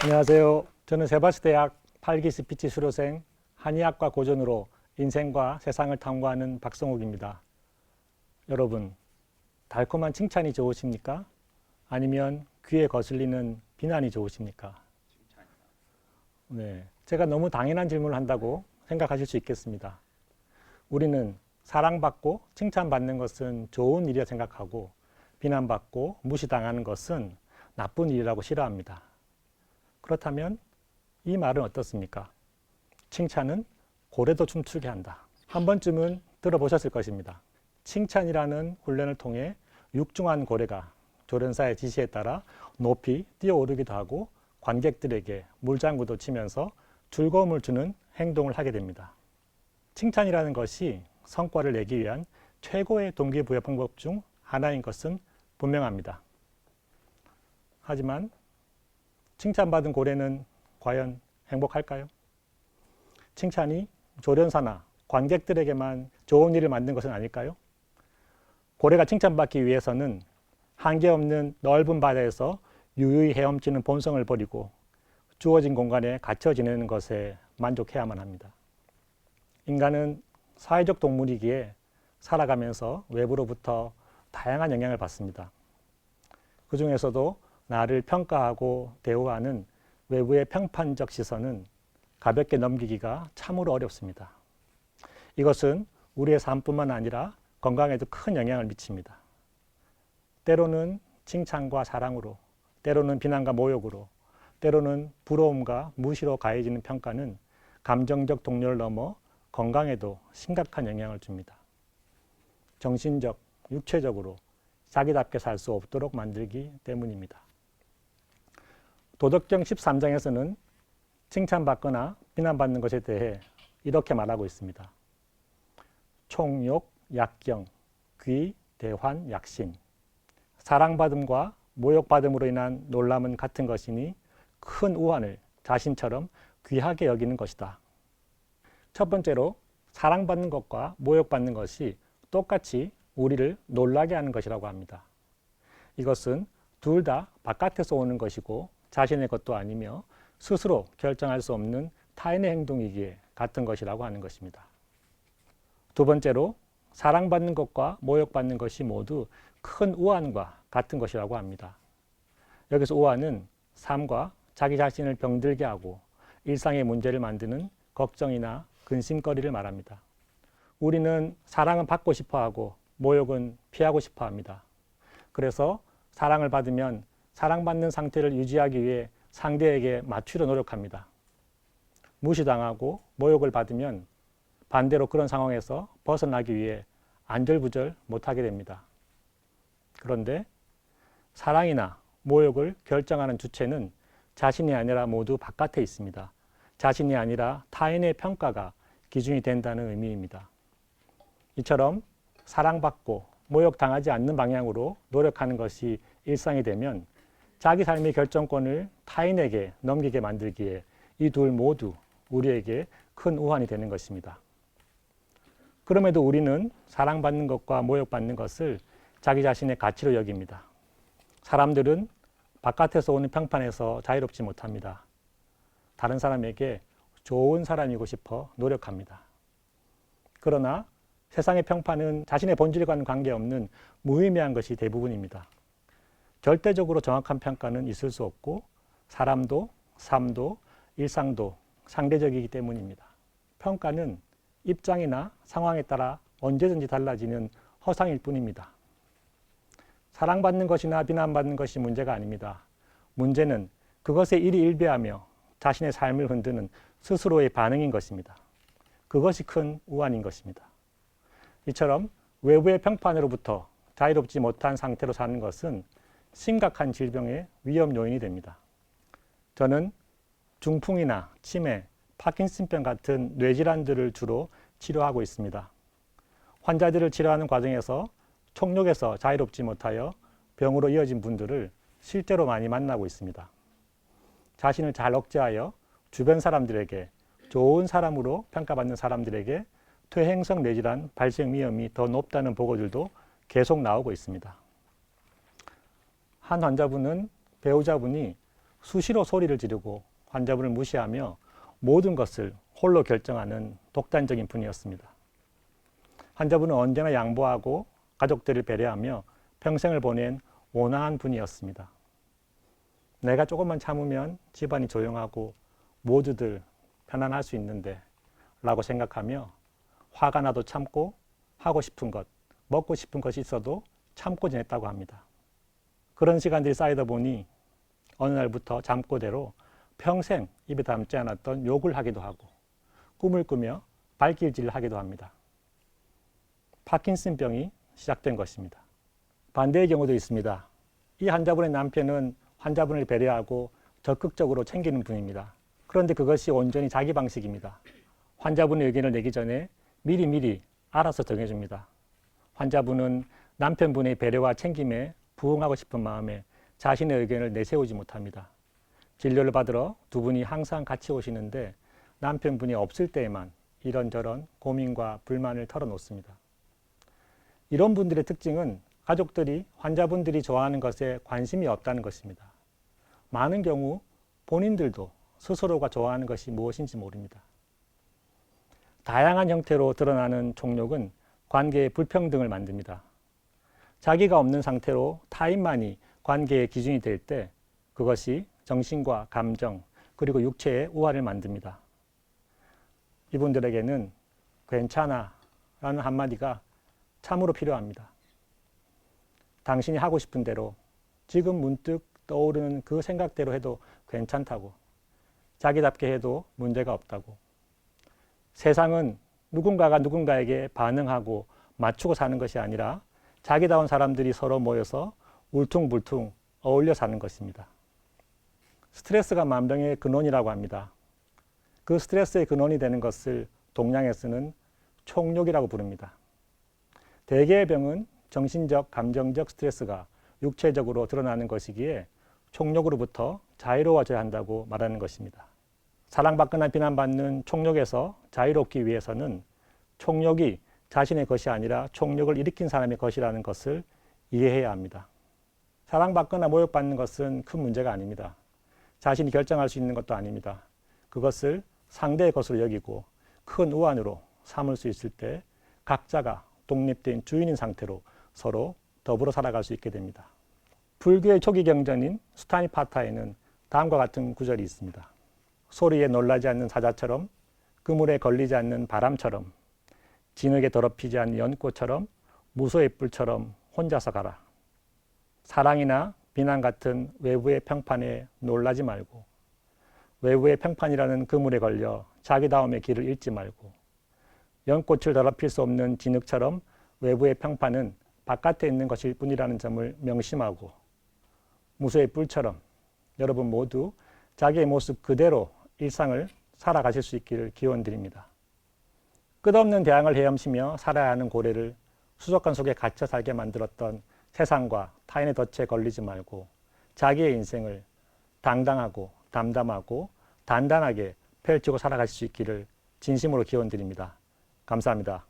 안녕하세요. 저는 세바스대학 8기 스피치 수료생 한의학과 고전으로 인생과 세상을 탐구하는 박성욱입니다. 여러분, 달콤한 칭찬이 좋으십니까? 아니면 귀에 거슬리는 비난이 좋으십니까? 네, 제가 너무 당연한 질문을 한다고 생각하실 수 있겠습니다. 우리는 사랑받고 칭찬받는 것은 좋은 일이라 생각하고 비난받고 무시당하는 것은 나쁜 일이라고 싫어합니다. 그렇다면 이 말은 어떻습니까? 칭찬은 고래도 춤추게 한다. 한 번쯤은 들어보셨을 것입니다. 칭찬이라는 훈련을 통해 육중한 고래가 조련사의 지시에 따라 높이 뛰어오르기도 하고 관객들에게 물장구도 치면서 즐거움을 주는 행동을 하게 됩니다. 칭찬이라는 것이 성과를 내기 위한 최고의 동기부여 방법 중 하나인 것은 분명합니다. 하지만 칭찬받은 고래는 과연 행복할까요? 칭찬이 조련사나 관객들에게만 좋은 일을 만든 것은 아닐까요? 고래가 칭찬받기 위해서는 한계 없는 넓은 바다에서 유유히 헤엄치는 본성을 버리고 주어진 공간에 갇혀 지내는 것에 만족해야만 합니다. 인간은 사회적 동물이기에 살아가면서 외부로부터 다양한 영향을 받습니다. 그 중에서도 나를 평가하고 대우하는 외부의 평판적 시선은 가볍게 넘기기가 참으로 어렵습니다. 이것은 우리의 삶뿐만 아니라 건강에도 큰 영향을 미칩니다. 때로는 칭찬과 사랑으로, 때로는 비난과 모욕으로, 때로는 부러움과 무시로 가해지는 평가는 감정적 동료를 넘어 건강에도 심각한 영향을 줍니다. 정신적, 육체적으로 자기답게 살 수 없도록 만들기 때문입니다. 도덕경 13장에서는 칭찬받거나 비난받는 것에 대해 이렇게 말하고 있습니다. 총욕, 약경, 귀, 대환, 약신. 사랑받음과 모욕받음으로 인한 놀람은 같은 것이니 큰 우환을 자신처럼 귀하게 여기는 것이다. 첫 번째로 사랑받는 것과 모욕받는 것이 똑같이 우리를 놀라게 하는 것이라고 합니다. 이것은 둘 다 바깥에서 오는 것이고 자신의 것도 아니며 스스로 결정할 수 없는 타인의 행동이기에 같은 것이라고 하는 것입니다. 두 번째로 사랑받는 것과 모욕받는 것이 모두 큰 우환과 같은 것이라고 합니다. 여기서 우환은 삶과 자기 자신을 병들게 하고 일상의 문제를 만드는 걱정이나 근심거리를 말합니다. 우리는 사랑은 받고 싶어 하고 모욕은 피하고 싶어 합니다. 그래서 사랑을 받으면 사랑받는 상태를 유지하기 위해 상대에게 맞추려 노력합니다. 무시당하고 모욕을 받으면 반대로 그런 상황에서 벗어나기 위해 안절부절 못하게 됩니다. 그런데 사랑이나 모욕을 결정하는 주체는 자신이 아니라 모두 바깥에 있습니다. 자신이 아니라 타인의 평가가 기준이 된다는 의미입니다. 이처럼 사랑받고 모욕당하지 않는 방향으로 노력하는 것이 일상이 되면 자기 삶의 결정권을 타인에게 넘기게 만들기에 이 둘 모두 우리에게 큰 우환이 되는 것입니다. 그럼에도 우리는 사랑받는 것과 모욕받는 것을 자기 자신의 가치로 여깁니다. 사람들은 바깥에서 오는 평판에서 자유롭지 못합니다. 다른 사람에게 좋은 사람이고 싶어 노력합니다. 그러나 세상의 평판은 자신의 본질과는 관계없는 무의미한 것이 대부분입니다. 절대적으로 정확한 평가는 있을 수 없고 사람도 삶도 일상도 상대적이기 때문입니다. 평가는 입장이나 상황에 따라 언제든지 달라지는 허상일 뿐입니다. 사랑받는 것이나 비난받는 것이 문제가 아닙니다. 문제는 그것에 일이 일비하며 자신의 삶을 흔드는 스스로의 반응인 것입니다. 그것이 큰 우환인 것입니다. 이처럼 외부의 평판으로부터 자유롭지 못한 상태로 사는 것은 심각한 질병의 위험 요인이 됩니다. 저는 중풍이나 치매, 파킨슨병 같은 뇌질환들을 주로 치료하고 있습니다. 환자들을 치료하는 과정에서 총력에서 자유롭지 못하여 병으로 이어진 분들을 실제로 많이 만나고 있습니다. 자신을 잘 억제하여 주변 사람들에게 좋은 사람으로 평가받는 사람들에게 퇴행성 뇌질환 발생 위험이 더 높다는 보고들도 계속 나오고 있습니다. 한 환자분은 배우자분이 수시로 소리를 지르고 환자분을 무시하며 모든 것을 홀로 결정하는 독단적인 분이었습니다. 환자분은 언제나 양보하고 가족들을 배려하며 평생을 보낸 온화한 분이었습니다. 내가 조금만 참으면 집안이 조용하고 모두들 편안할 수 있는데 라고 생각하며 화가 나도 참고 하고 싶은 것, 먹고 싶은 것이 있어도 참고 지냈다고 합니다. 그런 시간들이 쌓이다 보니 어느 날부터 잠꼬대로 평생 입에 담지 않았던 욕을 하기도 하고 꿈을 꾸며 발길질을 하기도 합니다. 파킨슨병이 시작된 것입니다. 반대의 경우도 있습니다. 이 환자분의 남편은 환자분을 배려하고 적극적으로 챙기는 분입니다. 그런데 그것이 온전히 자기 방식입니다. 환자분의 의견을 내기 전에 미리미리 알아서 정해줍니다. 환자분은 남편분의 배려와 챙김에 부응하고 싶은 마음에 자신의 의견을 내세우지 못합니다. 진료를 받으러 두 분이 항상 같이 오시는데 남편분이 없을 때에만 이런저런 고민과 불만을 털어놓습니다. 이런 분들의 특징은 가족들이 환자분들이 좋아하는 것에 관심이 없다는 것입니다. 많은 경우 본인들도 스스로가 좋아하는 것이 무엇인지 모릅니다. 다양한 형태로 드러나는 총욕은 관계의 불평등을 만듭니다. 자기가 없는 상태로 타인만이 관계의 기준이 될 때 그것이 정신과 감정 그리고 육체의 우환을 만듭니다. 이분들에게는 괜찮아 라는 한마디가 참으로 필요합니다. 당신이 하고 싶은 대로 지금 문득 떠오르는 그 생각대로 해도 괜찮다고 자기답게 해도 문제가 없다고 세상은 누군가가 누군가에게 반응하고 맞추고 사는 것이 아니라 자기다운 사람들이 서로 모여서 울퉁불퉁 어울려 사는 것입니다. 스트레스가 만병의 근원이라고 합니다. 그 스트레스의 근원이 되는 것을 동양에서는 총욕이라고 부릅니다. 대개의 병은 정신적, 감정적 스트레스가 육체적으로 드러나는 것이기에 총욕으로부터 자유로워져야 한다고 말하는 것입니다. 사랑받거나 비난받는 총욕에서 자유롭기 위해서는 총욕이 자신의 것이 아니라 총욕을 일으킨 사람의 것이라는 것을 이해해야 합니다. 사랑받거나 모욕받는 것은 큰 문제가 아닙니다. 자신이 결정할 수 있는 것도 아닙니다. 그것을 상대의 것으로 여기고 큰 우환으로 삼을 수 있을 때 각자가 독립된 주인인 상태로 서로 더불어 살아갈 수 있게 됩니다. 불교의 초기 경전인 수타니파타에는 다음과 같은 구절이 있습니다. 소리에 놀라지 않는 사자처럼 그물에 걸리지 않는 바람처럼 진흙에 더럽히지 않는 연꽃처럼 무소의 뿔처럼 혼자서 가라. 사랑이나 비난 같은 외부의 평판에 놀라지 말고 외부의 평판이라는 그물에 걸려 자기다움의 길을 잃지 말고 연꽃을 더럽힐 수 없는 진흙처럼 외부의 평판은 바깥에 있는 것일 뿐이라는 점을 명심하고 무소의 뿔처럼 여러분 모두 자기의 모습 그대로 일상을 살아가실 수 있기를 기원드립니다. 끝없는 대항을 헤엄치며 살아야 하는 고래를 수족관 속에 갇혀 살게 만들었던 세상과 타인의 덫에 걸리지 말고 자기의 인생을 당당하고 담담하고 단단하게 펼치고 살아가실 수 있기를 진심으로 기원드립니다. 감사합니다.